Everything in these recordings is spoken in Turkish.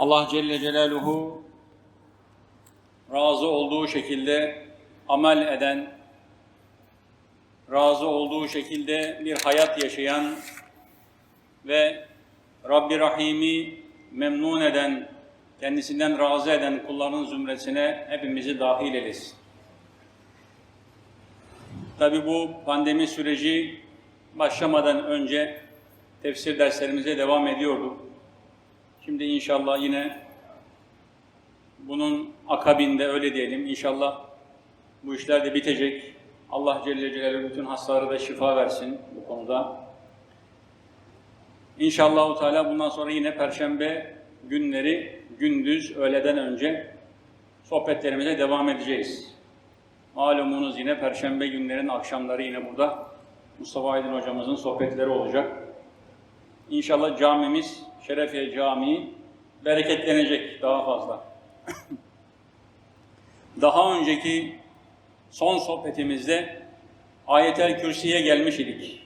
Allah Celle Celaluhu razı olduğu şekilde amel eden, razı olduğu şekilde bir hayat yaşayan ve Rabbi Rahim'i memnun eden, kendisinden razı eden kulların zümresine hepimizi dahil eylesin. Tabi bu pandemi süreci başlamadan önce tefsir derslerimize devam ediyorduk. Şimdi inşallah yine bunun akabinde öyle diyelim inşallah bu işler de bitecek. Allah Celle Celaluhu bütün hastalara da şifa versin bu konuda. İnşallah Teala bundan sonra yine perşembe günleri gündüz öğleden önce sohbetlerimize devam edeceğiz. Malumunuz yine perşembe günlerin akşamları yine burada Mustafa Aydın hocamızın sohbetleri olacak. İnşallah camimiz Şerefiye Camii bereketlenecek daha fazla. daha önceki son sohbetimizde Ayetel Kürsi'ye gelmiş idik.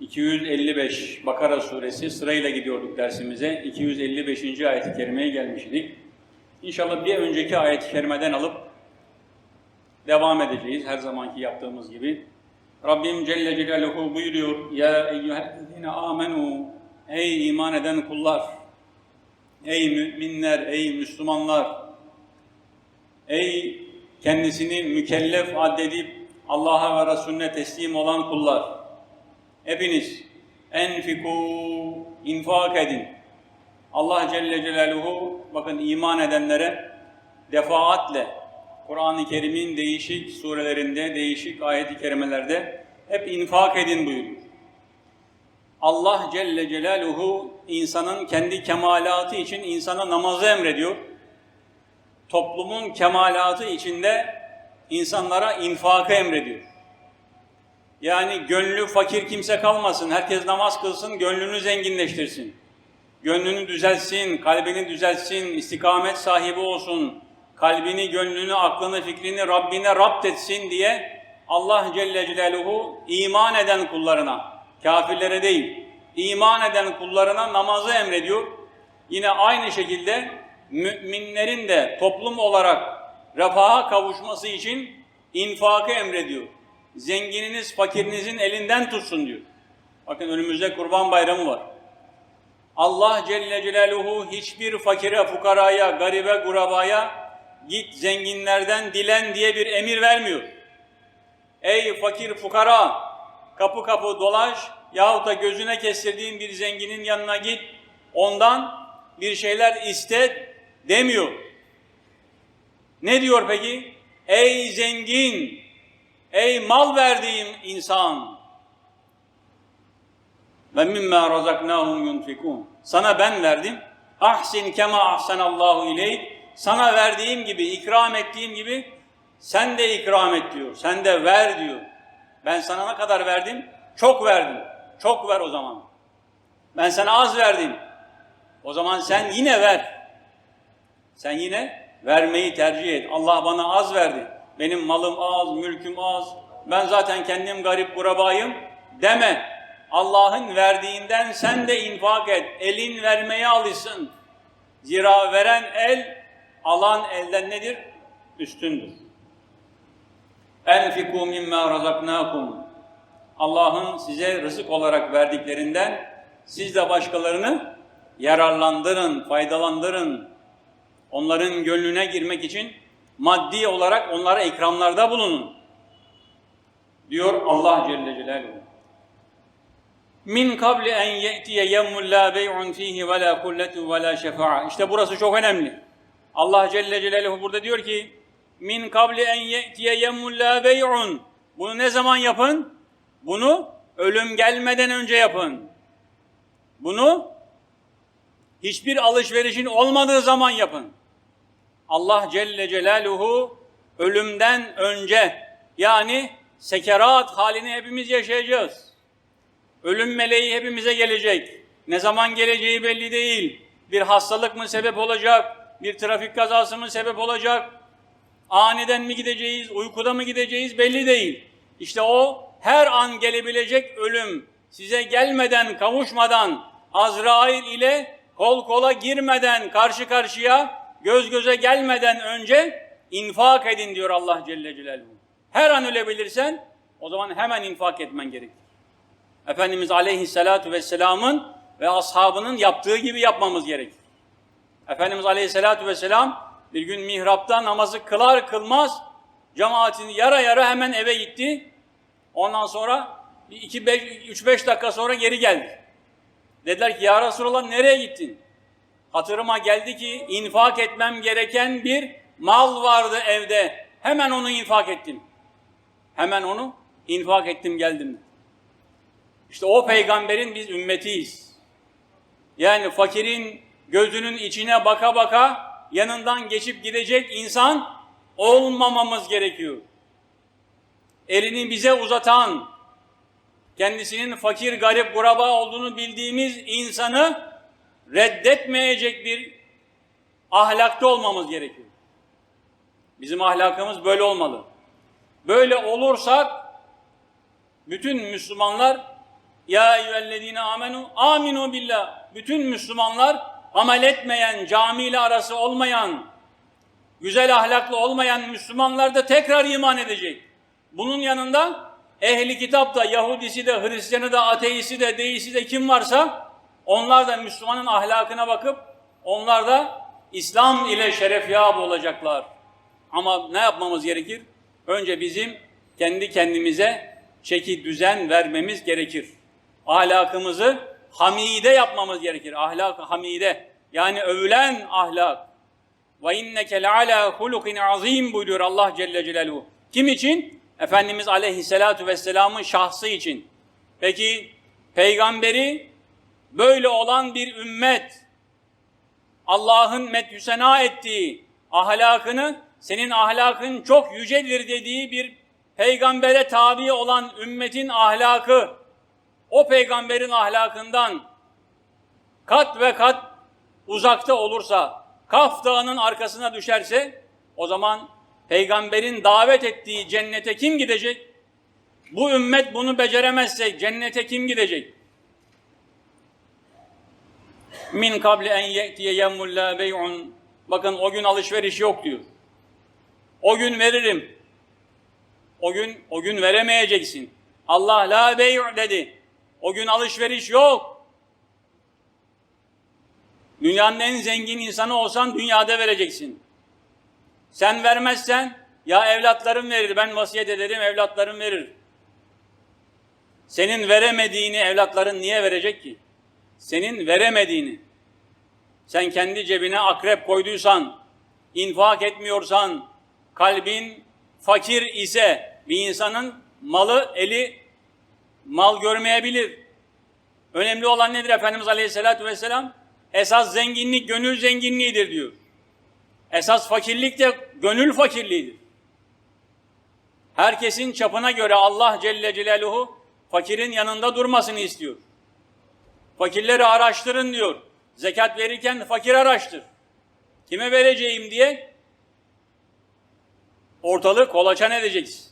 255 Bakara suresi sırayla gidiyorduk dersimize. 255. ayet-i kerimeye gelmiş idik. İnşallah bir önceki ayet-i kerimeden alıp devam edeceğiz her zamanki yaptığımız gibi. Rabbim Celle Celaluhu buyuruyor. Ya eyyühellezine amenu Ey iman eden kullar, ey müminler, ey Müslümanlar, ey kendisini mükellef addedip Allah'a ve Resulüne teslim olan kullar, hepiniz enfiku, infak edin. Allah Celle Celaluhu, bakın iman edenlere defaatle, Kur'an-ı Kerim'in değişik surelerinde, değişik ayet-i kerimelerde hep infak edin buyuruyor. Allah Celle Celaluhu insanın kendi kemalatı için insana namazı emrediyor. Toplumun kemalatı içinde insanlara infakı emrediyor. Yani gönlü fakir kimse kalmasın, herkes namaz kılsın, gönlünü zenginleştirsin. Gönlünü düzelsin, kalbini düzelsin, istikamet sahibi olsun, kalbini, gönlünü, aklını, fikrini Rabbine rapt etsin diye Allah Celle Celaluhu iman eden kullarına, kafirlere değil, iman eden kullarına namazı emrediyor. Yine aynı şekilde müminlerin de toplum olarak refaha kavuşması için infakı emrediyor. Zengininiz fakirinizin elinden tutsun diyor. Bakın önümüzde kurban bayramı var. Allah Celle Celaluhu hiçbir fakire, fukaraya, garibe, gurabaya git zenginlerden dilen diye bir emir vermiyor. Ey fakir fukara kapı kapı dolaş yahut da gözüne kestirdiğin bir zenginin yanına git ondan bir şeyler iste demiyor. Ne diyor peki? Ey zengin, ey mal verdiğim insan ve mimma razaknahum yunfikun. Sana ben verdim. Ahsin kema ahsanallahu ileyk. Sana verdiğim gibi, ikram ettiğim gibi sen de ikram et diyor. Sen de ver diyor. Ben sana ne kadar verdim? Çok verdim. Çok ver o zaman. Ben sana az verdim. O zaman sen yine ver. Sen yine vermeyi tercih et. Allah bana az verdi. Benim malım az, mülküm az. Ben zaten kendim garip kurabayım deme. Allah'ın verdiğinden sen de infak et. Elin vermeye alışsın. Zira veren el, alan elden nedir? Üstündür. Enfiku mimma razaknakum. Allah'ın size rızık olarak verdiklerinden siz de başkalarını yararlandırın, faydalandırın. Onların gönlüne girmek için maddi olarak onlara ikramlarda bulunun. Diyor Allah Celle Celaluhu. Min kabli en ye'tiye yevmun la bey'un fihi ve la kulletun ve la şefa'a. İşte burası çok önemli. Allah Celle Celaluhu burada diyor ki min kabli en ye'tiye yevmun la bey'un. Bunu ne zaman yapın? Bunu ölüm gelmeden önce yapın. Bunu hiçbir alışverişin olmadığı zaman yapın. Allah Celle Celaluhu ölümden önce yani sekerat halini hepimiz yaşayacağız. Ölüm meleği hepimize gelecek. Ne zaman geleceği belli değil. Bir hastalık mı sebep olacak? Bir trafik kazası mı sebep olacak? Aniden mi gideceğiz? Uykuda mı gideceğiz? Belli değil. İşte o her an gelebilecek ölüm size gelmeden, kavuşmadan Azrail ile kol kola girmeden, karşı karşıya, göz göze gelmeden önce infak edin diyor Allah Celle Celaluhu. Her an ölebilirsen o zaman hemen infak etmen gerekir. Efendimiz Aleyhisselatü Vesselam'ın ve ashabının yaptığı gibi yapmamız gerekir. Efendimiz Aleyhisselatü Vesselam bir gün mihrapta namazı kılar kılmaz cemaatini yara yara hemen eve gitti. Ondan sonra 3-5 dakika sonra geri geldi. Dediler ki ya Resulallah nereye gittin? Hatırıma geldi ki infak etmem gereken bir mal vardı evde. Hemen onu infak ettim. Hemen onu infak ettim geldim. İşte o peygamberin biz ümmetiyiz. Yani fakirin gözünün içine baka baka yanından geçip gidecek insan olmamamız gerekiyor. Elini bize uzatan, kendisinin fakir, garip, kuraba olduğunu bildiğimiz insanı reddetmeyecek bir ahlakta olmamız gerekiyor. Bizim ahlakımız böyle olmalı. Böyle olursak bütün Müslümanlar ya eyyühellezine amenu aminu billah bütün Müslümanlar amel etmeyen, camiyle arası olmayan, güzel ahlaklı olmayan Müslümanlar da tekrar iman edecek. Bunun yanında ehli kitap da, Yahudisi de, Hristiyanı da, ateisti de, deisi de kim varsa onlar da Müslümanın ahlakına bakıp onlar da İslam ile şerefyab olacaklar. Ama ne yapmamız gerekir? Önce bizim kendi kendimize çeki düzen vermemiz gerekir. Ahlakımızı hamide yapmamız gerekir. Ahlak hamide. Yani övülen ahlak. Ve inneke leala hulukin azim buyuruyor Allah Celle Celaluhu. Kim için? Efendimiz Aleyhisselatu Vesselam'ın şahsı için. Peki peygamberi böyle olan bir ümmet Allah'ın methüsena ettiği ahlakını senin ahlakın çok yücedir dediği bir peygambere tabi olan ümmetin ahlakı o peygamberin ahlakından kat ve kat uzakta olursa, Kaf Dağı'nın arkasına düşerse o zaman peygamberin davet ettiği cennete kim gidecek? Bu ümmet bunu beceremezse cennete kim gidecek? Min kabli en ye'tiye yemmul la bey'un Bakın o gün alışveriş yok diyor. O gün veririm. O gün o gün veremeyeceksin. Allah la bey' dedi. O gün alışveriş yok. Dünyanın en zengin insanı olsan dünyada vereceksin. Sen vermezsen ya evlatlarım verir, ben vasiyet ederim evlatlarım verir. Senin veremediğini evlatların niye verecek ki? Senin veremediğini. Sen kendi cebine akrep koyduysan, infak etmiyorsan, kalbin fakir ise bir insanın malı eli mal görmeyebilir. Önemli olan nedir Efendimiz Aleyhisselatü Vesselam? Esas zenginlik gönül zenginliğidir diyor. Esas fakirlik de gönül fakirliğidir. Herkesin çapına göre Allah Celle Celaluhu fakirin yanında durmasını istiyor. Fakirleri araştırın diyor. Zekat verirken fakir araştır. Kime vereceğim diye ortalığı kolaçan edeceksin.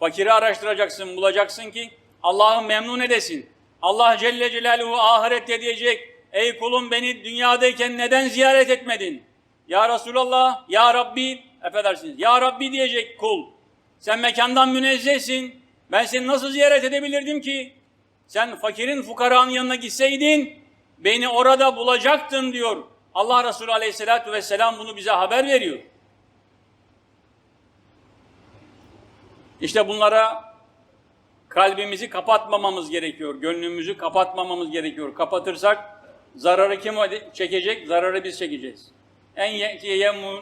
Fakiri araştıracaksın, bulacaksın ki Allah'ı memnun edesin. Allah Celle Celaluhu ahirette diyecek, ey kulum beni dünyadayken neden ziyaret etmedin? Ya Resulallah, Ya Rabbi, affedersiniz, Ya Rabbi diyecek kul. Sen mekandan münezzehsin, ben seni nasıl ziyaret edebilirdim ki? Sen fakirin fukaranın yanına gitseydin, beni orada bulacaktın diyor. Allah Resulü Aleyhisselatü Vesselam bunu bize haber veriyor. İşte bunlara kalbimizi kapatmamamız gerekiyor, gönlümüzü kapatmamamız gerekiyor. Kapatırsak zararı kim çekecek? Zararı biz çekeceğiz. En ye'tiye yemmun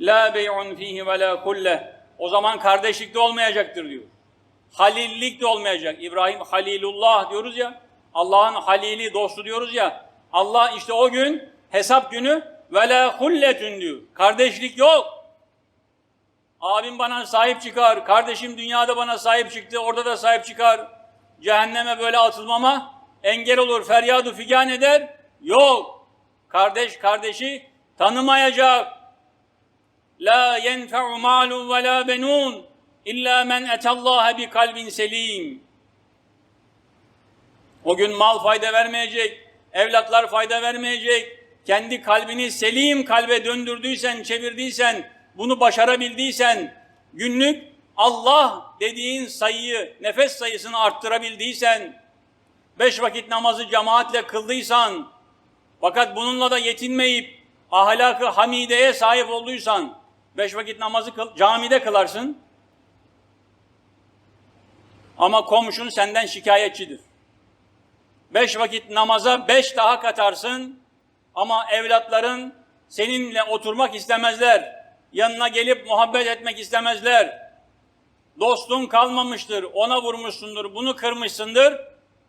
la bey'un fihi ve la kulle. O zaman kardeşlik de olmayacaktır diyor. Halillik de olmayacak. İbrahim Halilullah diyoruz ya. Allah'ın halili, dostu diyoruz ya. Allah işte o gün hesap günü ve la hulletün diyor. Kardeşlik yok. Abim bana sahip çıkar, kardeşim dünyada bana sahip çıktı, orada da sahip çıkar. Cehenneme böyle atılmama engel olur, feryadu figan eder. Yok. Kardeş kardeşi tanımayacak. La yenfe'u malun ve la benun illa men etallaha bi kalbin selim. O gün mal fayda vermeyecek, evlatlar fayda vermeyecek. Kendi kalbini selim kalbe döndürdüysen, çevirdiysen, bunu başarabildiysen, günlük Allah dediğin sayıyı, nefes sayısını arttırabildiysen, beş vakit namazı cemaatle kıldıysan, fakat bununla da yetinmeyip ahlakı hamideye sahip olduysan, beş vakit namazı kıl, camide kılarsın, ama komşun senden şikayetçidir. Beş vakit namaza beş daha katarsın ama evlatların seninle oturmak istemezler. Yanına gelip muhabbet etmek istemezler. Dostun kalmamıştır, ona vurmuşsundur, bunu kırmışsındır.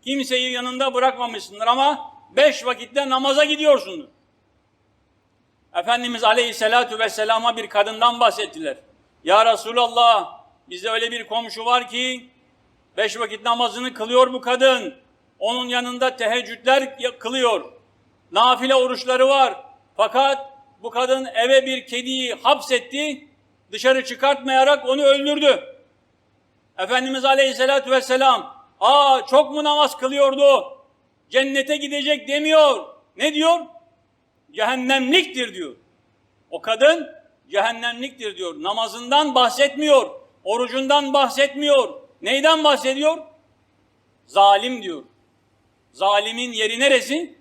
Kimseyi yanında bırakmamışsındır ama beş vakitte namaza gidiyorsundur. Efendimiz Aleyhisselatü Vesselam'a bir kadından bahsettiler. Ya Resulallah bizde öyle bir komşu var ki beş vakit namazını kılıyor bu kadın. Onun yanında teheccüdler kılıyor. Nafile oruçları var. Fakat bu kadın eve bir kediyi hapsetti. Dışarı çıkartmayarak onu öldürdü. Efendimiz Aleyhisselatü Vesselam aa çok mu namaz kılıyordu? Cennete gidecek demiyor. Ne diyor? Cehennemliktir diyor. O kadın cehennemliktir diyor. Namazından bahsetmiyor. Orucundan bahsetmiyor. Neyden bahsediyor? Zalim diyor. Zalimin yeri neresi?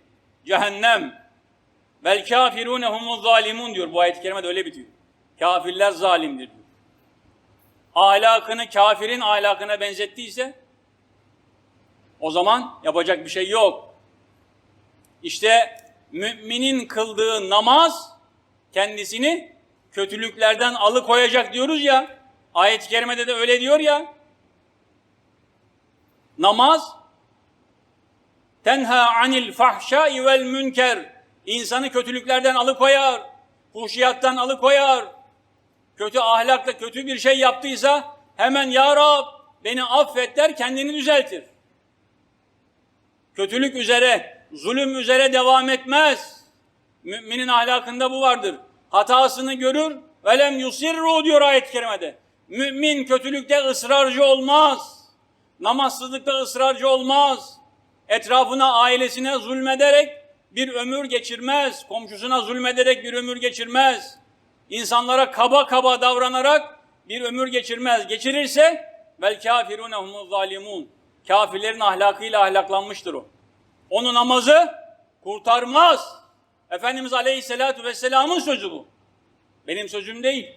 Cehennem. Vel kafirune humuz zalimun diyor. Bu ayet-i kerimede öyle bitiyor. Kafirler zalimdir diyor. Ahlakını kafirin ahlakına benzettiyse o zaman yapacak bir şey yok. İşte müminin kıldığı namaz kendisini kötülüklerden alıkoyacak diyoruz ya. Ayet-i kerimede de öyle diyor ya. Namaz tenha anil fahşai vel münker insanı kötülüklerden alıkoyar, fuhşiyattan alıkoyar. Kötü ahlakla kötü bir şey yaptıysa hemen ya Rab beni affet der kendini düzeltir. Kötülük üzere, zulüm üzere devam etmez. Müminin ahlakında bu vardır. Hatasını görür, velem yusirru diyor ayet-i kerimede. Mümin kötülükte ısrarcı olmaz. Namazsızlıkta ısrarcı olmaz. Etrafına, ailesine zulmederek bir ömür geçirmez. Komşusuna zulmederek bir ömür geçirmez. İnsanlara kaba kaba davranarak bir ömür geçirmez. Geçirirse vel kafirune humuz zalimun. Kafirlerin ahlakıyla ahlaklanmıştır o. Onu namazı kurtarmaz. Efendimiz Aleyhisselatü Vesselam'ın sözü bu. Benim sözüm değil.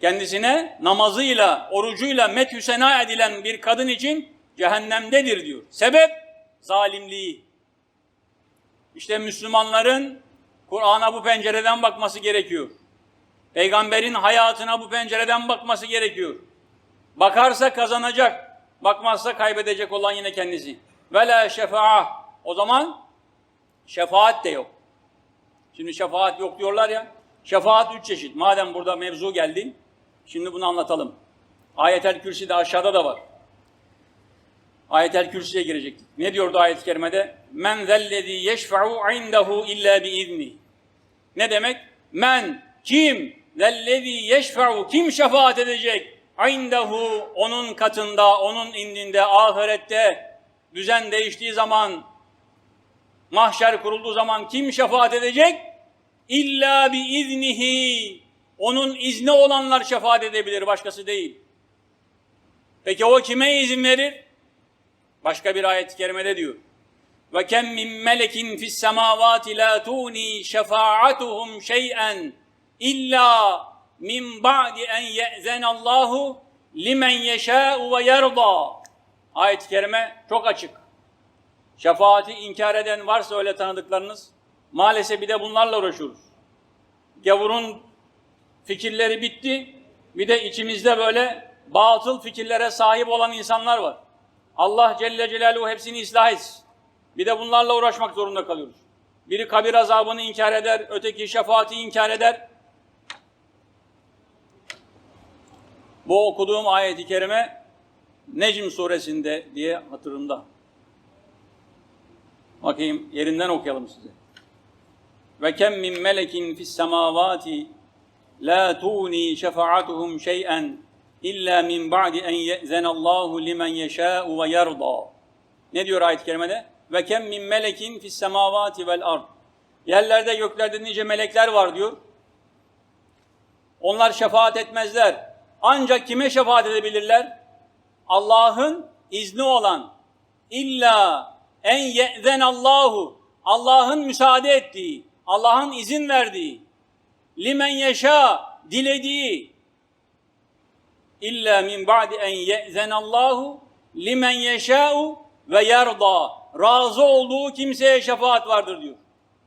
Kendisine namazıyla, orucuyla methü edilen bir kadın için cehennemdedir diyor. Sebep zalimliği. İşte Müslümanların Kur'an'a bu pencereden bakması gerekiyor. Peygamberin hayatına bu pencereden bakması gerekiyor. Bakarsa kazanacak, bakmazsa kaybedecek olan yine kendisi. Ve la şefa'a. O zaman şefaat de yok. Şimdi şefaat yok diyorlar ya. Şefaat üç çeşit. Madem burada mevzu geldi, şimdi bunu anlatalım. Ayetel Kürsi de aşağıda da var. Ayetel Kürsi'ye girecektik. Ne diyordu ayet-i kerimede? Men zellezî yeşfe'u indehu illa biizni. Ne demek? Men, kim? Zellezî yeşfe'u, kim şefaat edecek? İndehu, onun katında, onun indinde, ahirette, düzen değiştiği zaman, mahşer kurulduğu zaman kim şefaat edecek? İlla biiznihi. Onun izni olanlar şefaat edebilir, başkası değil. Peki o kime izin verir? Başka bir ayet-i kerimede diyor. Ve kem min melekin fis semavati la tuni şefaatuhum şey'en illa min ba'di en ye'zen Allahu limen yeşâ'u ve yerda. Ayet-i kerime çok açık. Şefaati inkar eden varsa öyle tanıdıklarınız, maalesef bir de bunlarla uğraşıyoruz. Gavurun fikirleri bitti, bir de içimizde böyle batıl fikirlere sahip olan insanlar var. Allah Celle Celaluhu hepsini ıslah etsin. Bir de bunlarla uğraşmak zorunda kalıyoruz. Biri kabir azabını inkar eder, öteki şefaati inkar eder. Bu okuduğum ayeti kerime Necm suresinde diye hatırımda. Bakayım yerinden okuyalım size. Ve kem min melekin fis semavati la tuni şefaatuhum şey'en illa min ba'di en ye'zenallahu limen yeşâ'u ve yerda. Ne diyor ayet-i kerimede? ve kem min melekin fis semavati vel ard. Yerlerde göklerde nice melekler var diyor. Onlar şefaat etmezler. Ancak kime şefaat edebilirler? Allah'ın izni olan illa en ye'zen Allahu Allah'ın müsaade ettiği, Allah'ın izin verdiği limen yeşa dilediği illa min ba'di en ye'zen Allahu limen yeşa'u ve yerda razı olduğu kimseye şefaat vardır diyor.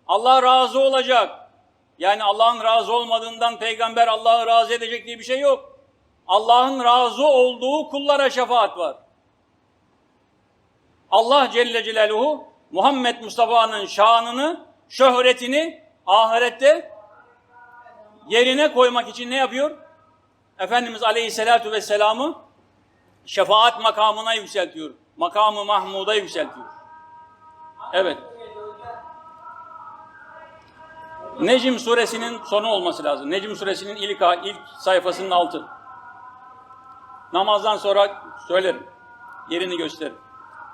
Allah razı olacak. Yani Allah'ın razı olmadığından peygamber Allah'ı razı edecek diye bir şey yok. Allah'ın razı olduğu kullara şefaat var. Allah Celle Celaluhu Muhammed Mustafa'nın şanını, şöhretini ahirette yerine koymak için ne yapıyor? Efendimiz Aleyhisselatü Vesselam'ı şefaat makamına yükseltiyor. Makamı Mahmud'a yükseltiyor. Evet. Necm suresinin sonu olması lazım. Necm suresinin ilk, ilk sayfasının altı. Namazdan sonra söylerim. Yerini gösteririm.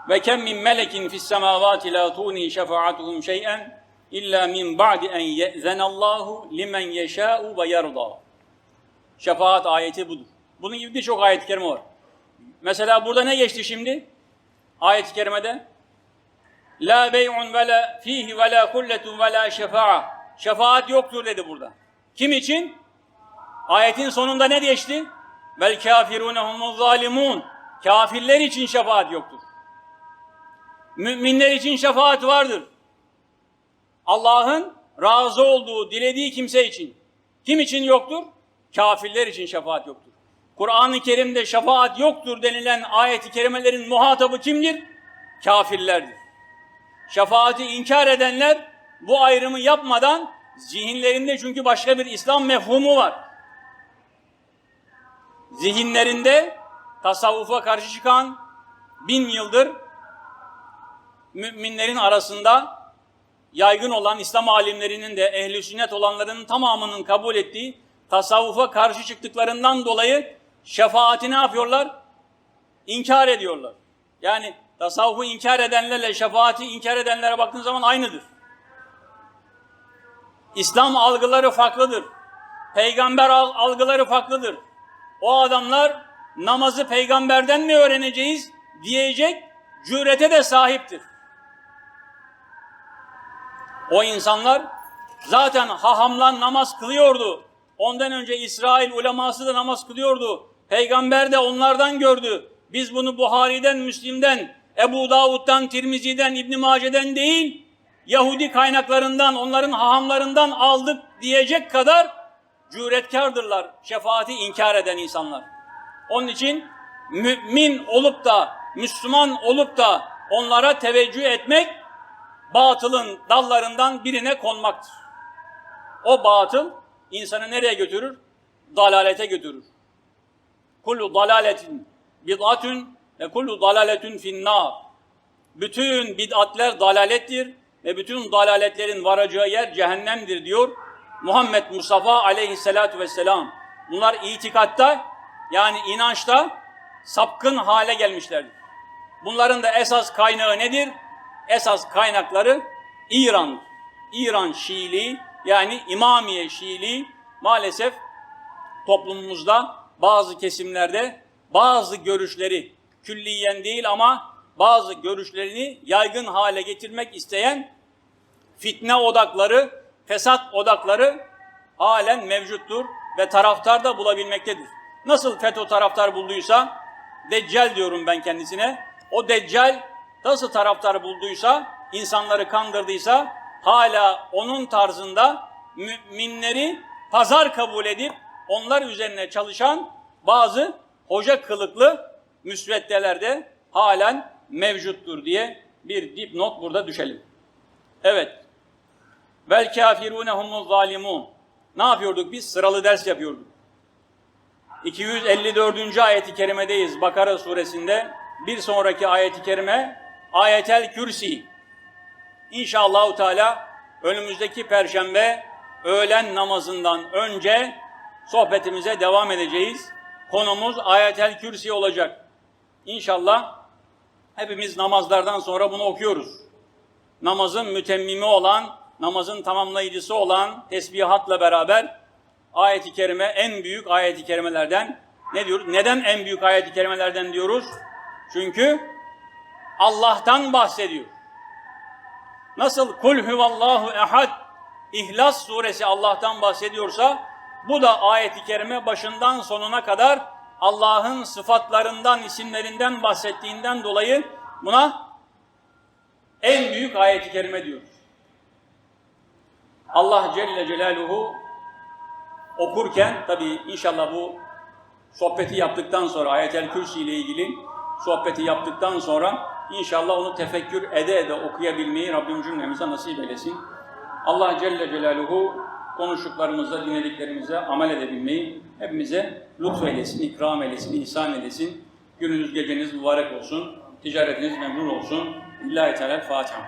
Ve kem min melekin fis semavati la tuni şefaatuhum şey'en illa min ba'di en ye'zenallahu limen yeşâ'u ve yerda. Şefaat ayeti budur. Bunun gibi birçok ayet-i kerime var. Mesela burada ne geçti şimdi? Ayet-i kerimede La bey'un ve la fihi ve la kulletun ve la şefa'a. Şefaat yoktur dedi burada. Kim için? Ayetin sonunda ne geçti? Vel kafirune humuz zalimun. Kafirler için şefaat yoktur. Müminler için şefaat vardır. Allah'ın razı olduğu, dilediği kimse için. Kim için yoktur? Kafirler için şefaat yoktur. Kur'an-ı Kerim'de şefaat yoktur denilen ayet-i kerimelerin muhatabı kimdir? Kafirlerdir. Şefaati inkar edenler bu ayrımı yapmadan zihinlerinde çünkü başka bir İslam mefhumu var. Zihinlerinde tasavvufa karşı çıkan bin yıldır müminlerin arasında yaygın olan İslam alimlerinin de ehli sünnet olanların tamamının kabul ettiği tasavvufa karşı çıktıklarından dolayı şefaati ne yapıyorlar? İnkar ediyorlar. Yani tasavvufu inkar edenlerle şefaati inkar edenlere baktığın zaman aynıdır. İslam algıları farklıdır. Peygamber algıları farklıdır. O adamlar namazı peygamberden mi öğreneceğiz diyecek cürete de sahiptir. O insanlar zaten hahamlan namaz kılıyordu. Ondan önce İsrail uleması da namaz kılıyordu. Peygamber de onlardan gördü. Biz bunu Buhari'den, Müslim'den, Ebu Davud'dan, Tirmizi'den, İbn Mace'den değil, Yahudi kaynaklarından, onların hahamlarından aldık diyecek kadar cüretkardırlar. Şefaati inkar eden insanlar. Onun için mümin olup da, Müslüman olup da onlara teveccüh etmek batılın dallarından birine konmaktır. O batıl insanı nereye götürür? Dalalete götürür. Kullu dalaletin bid'atun ve kullu dalaletun finnar. Bütün bid'atler dalalettir ve bütün dalaletlerin varacağı yer cehennemdir diyor Muhammed Mustafa aleyhissalatu vesselam. Bunlar itikatta yani inançta sapkın hale gelmişlerdir. Bunların da esas kaynağı nedir? Esas kaynakları İran. İran Şiiliği yani İmamiye Şiiliği maalesef toplumumuzda bazı kesimlerde bazı görüşleri külliyen değil ama bazı görüşlerini yaygın hale getirmek isteyen fitne odakları, fesat odakları halen mevcuttur ve taraftar da bulabilmektedir. Nasıl FETÖ taraftar bulduysa, Deccal diyorum ben kendisine, o Deccal nasıl taraftar bulduysa, insanları kandırdıysa, hala onun tarzında müminleri pazar kabul edip onlar üzerine çalışan bazı hoca kılıklı müsveddelerde halen mevcuttur diye bir dipnot burada düşelim. Evet. Vel kafirune humuz zalimun. Ne yapıyorduk biz? Sıralı ders yapıyorduk. 254. ayeti kerimedeyiz Bakara suresinde. Bir sonraki ayeti kerime Ayetel Kürsi. İnşallahu Teala önümüzdeki perşembe öğlen namazından önce sohbetimize devam edeceğiz. Konumuz Ayetel Kürsi olacak. İnşallah hepimiz namazlardan sonra bunu okuyoruz. namazın mütemmimi olan, namazın tamamlayıcısı olan tesbihatla beraber ayeti kerime en büyük ayeti kerimelerden ne diyoruz? Neden en büyük ayeti kerimelerden diyoruz? Çünkü Allah'tan bahsediyor. Nasıl kul huvallahu ehad İhlas suresi Allah'tan bahsediyorsa bu da ayeti kerime başından sonuna kadar Allah'ın sıfatlarından, isimlerinden bahsettiğinden dolayı buna en büyük ayeti kerime diyoruz. Allah Celle Celaluhu okurken tabi inşallah bu sohbeti yaptıktan sonra ayetel kürsi ile ilgili sohbeti yaptıktan sonra inşallah onu tefekkür ede ede okuyabilmeyi Rabbim cümlemize nasip eylesin. Allah Celle Celaluhu konuştuklarımızda, dinlediklerimize amel edebilmeyi hepimize lütfeylesin, ikram eylesin, ihsan eylesin. Gününüz geceniz mübarek olsun, ticaretiniz memnun olsun. İllahi Teala Fatiha.